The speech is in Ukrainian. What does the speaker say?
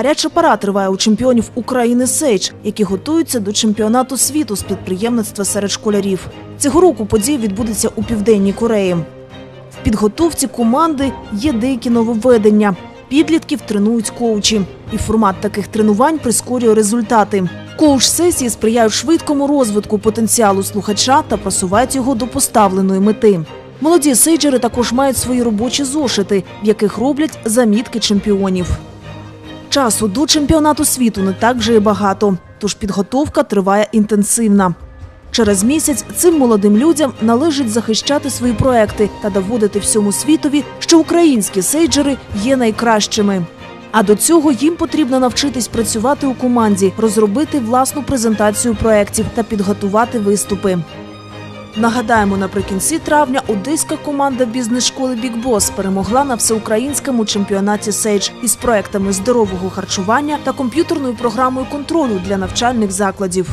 гаряча пора триває у чемпіонів України Сейдж, які готуються до чемпіонату світу з підприємництва серед школярів. Цього року подія відбудеться у південній Кореї. В підготовці команди є деякі нововведення. Підлітків тренують коучі, і формат таких тренувань прискорює результати. Коуч-сесії сприяють швидкому розвитку потенціалу слухача та просувають його до поставленої мети. Молоді сейджери також мають свої робочі зошити, в яких роблять замітки чемпіонів. Часу до чемпіонату світу не так вже і багато, тож підготовка триває інтенсивна. Через місяць цим молодим людям належить захищати свої проекти та доводити всьому світові, що українські сейджери є найкращими. А до цього їм потрібно навчитись працювати у команді, розробити власну презентацію проєктів та підготувати виступи. Нагадаємо, наприкінці травня одеська команда бізнес-школи Бікбос перемогла на всеукраїнському чемпіонаті Сейдж із проектами здорового харчування та комп'ютерною програмою контролю для навчальних закладів.